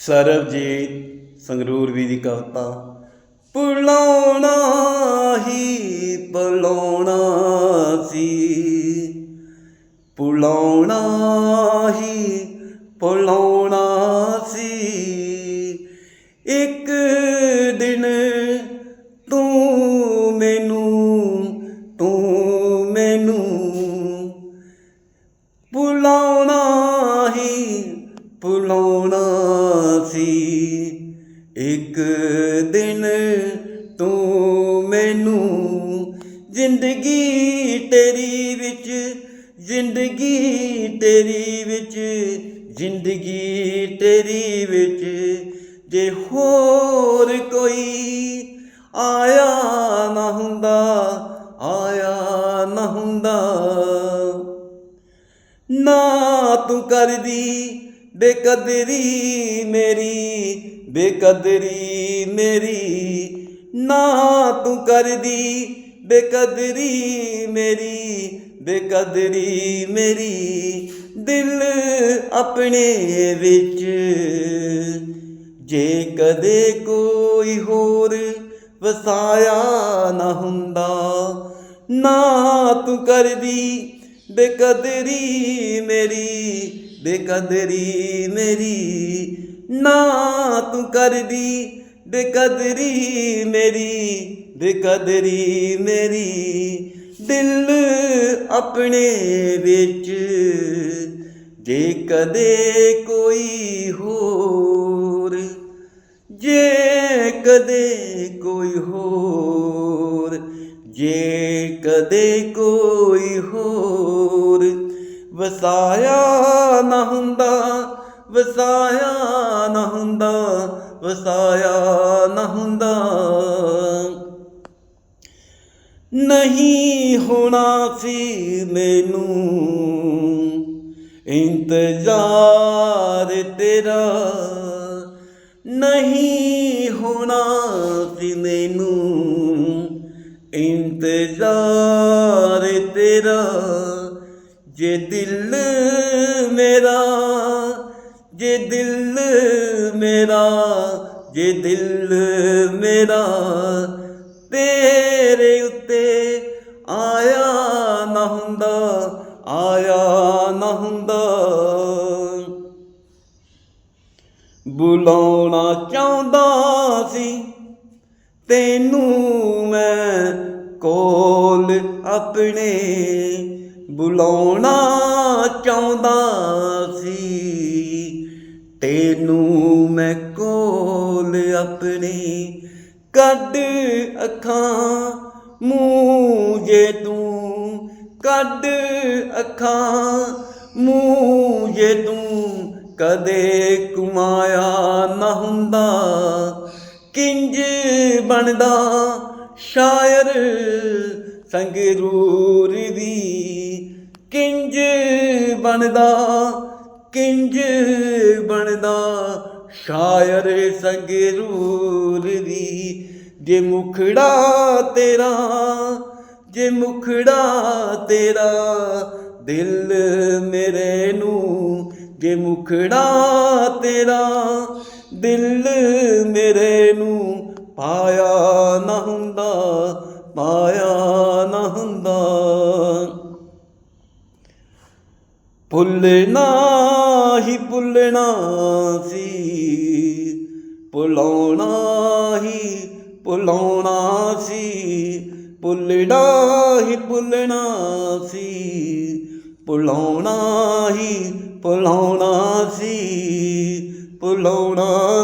ਸਰਬਜੀਤ ਸੰਗਰੂਰ ਵੀ ਦੀ ਕਵਿਤਾ ਪੁਲਾਉਣਾ ਹੀ ਪੁਲਾਉਣਾ ਸੀ। ਪੁਲਾਉਣਾ ਹੀ ਪੁਲਾਉਣਾ ਸੀ। ਇੱਕ ਦਿਨ ਤੂੰ ਮੈਨੂੰ ਤੂੰ ਮੈਨੂੰ ਪੁਲਾਉਣਾ ਹੀ ਪੁਲਾਉਣਾ ਸੀ। ਇੱਕ ਦਿਨ ਤੂੰ ਮੈਨੂੰ ਜ਼ਿੰਦਗੀ ਤੇਰੀ ਵਿੱਚ, ਜ਼ਿੰਦਗੀ ਤੇਰੀ ਵਿੱਚ, ਜ਼ਿੰਦਗੀ ਤੇਰੀ ਵਿੱਚ ਜੇ ਹੋਰ ਕੋਈ ਆਇਆ ਨਾ ਹੁੰਦਾ, ਆਇਆ ਨਾ ਹੁੰਦਾ। ਨਾ ਤੂੰ ਕਰਦੀ ਬੇਕਦਰੀ ਮੇਰੀ ਬੇਕਦਰੀ ਮੇਰੀ। ਨਾ ਤੂੰ ਕਰਦੀ ਬੇਕਦਰੀ ਮੇਰੀ ਬੇਕਦਰੀ ਮੇਰੀ। ਦਿਲ ਆਪਣੇ ਵਿੱਚ। ਜੇ ਕਦੇ ਕੋਈ ਹੋਰ ਵਸਾਇਆ ਨਾ ਹੁੰਦਾ, ਨਾ ਤੂੰ ਕਰਦੀ ਬੇਕਦਰੀ ਮੇਰੀ। ਬੇਕਦਰੀ ਮੇਰੀ ਨਾ ਤੂੰ ਕਰਦੀ। ਬੇਕਦਰੀ ਮੇਰੀ ਬੇਕਦਰੀ ਮੇਰੀ। ਦਿਲ ਆਪਣੇ ਵਿੱਚ, ਜੇ ਕਦੇ ਕੋਈ ਹੋਰ, ਜੇ ਕਦੇ ਕੋਈ ਹੋਰ, ਜੇ ਕਦੇ ਕੋਈ ਹੋਰ। ਵਸਾਇਆ ਨਾ ਹੁੰਦਾ, ਵਸਾਇਆ ਨਾ ਹੁੰਦਾ, ਵਸਾਇਆ ਨਾ ਹੁੰਦਾ। ਨਹੀਂ ਹੋਣਾ ਸੀ ਮੈਨੂੰ ਇੰਤਜ਼ਾਰ ਤੇਰਾ। ਨਹੀਂ ਹੋਣਾ ਸੀ ਮੈਨੂੰ ਜੇ ਦਿਲ ਮੇਰਾ, ਜੇ ਦਿਲ ਮੇਰਾ, ਜੇ ਦਿਲ ਮੇਰਾ ਤੇਰੇ ਉੱਤੇ ਆਇਆ ਨਾ ਹੁੰਦਾ, ਆਇਆ ਨਾ ਹੁੰਦਾ। ਬੁਲਾਉਣਾ ਚਾਹੁੰਦਾ ਸੀ, ਤੈਨੂੰ ਮੈਂ ਕੋਲ ਆਪਣੇ ਬੁਲਾਉਣਾ ਚਾਹੁੰਦਾ ਸੀ। ਤੈਨੂੰ ਮੈਂ ਕੋਲ ਆਪਣੇ ਕੱਢ ਅੱਖਾਂ ਮੂੰਹ ਜੇ ਤੂੰ ਕੱਢ ਅੱਖਾਂ ਮੂੰਹ ਜੇ ਤੂੰ ਕਦੇ ਕੁਮਾਇਆ ਨਾ ਹੁੰਦਾ। ਕਿੰਜ ਬਣਦਾ ਸ਼ਾਇਰ ਸੰਗਰੂਰ ਦੀ ਕਿੰਜ ਬਣਦਾ ਕਿੰਜ ਬਣਦਾ ਸ਼ਾਇਰ ਸੰਗਰੂਰ ਦੀ। ਜੇ ਮੁਖੜਾ ਤੇਰਾ, ਜੇ ਮੁਖੜਾ ਤੇਰਾ ਦਿਲ ਮੇਰੇ ਨੂੰ, ਜੇ ਮੁਖੜਾ ਤੇਰਾ ਦਿਲ ਮੇਰੇ ਨੂੰ ਪਾਇਆ ਨਾ ਹੁੰਦਾ, ਪਾਇਆ ਭੁੱਲਣਾ ਹੀ ਭੁੱਲਣਾ ਸੀ ਭੁਲਾਉਣਾ ਹੀ ਭੁਲਾਉਣਾ ਸੀ। ਭੁੱਲਣਾ ਹੀ ਭੁੱਲਣਾ ਸੀ ਭੁਲਾਉਣਾ ਹੀ ਭੁਲਾਉਣਾ ਸੀ। ਭੁਲਾਉਣਾ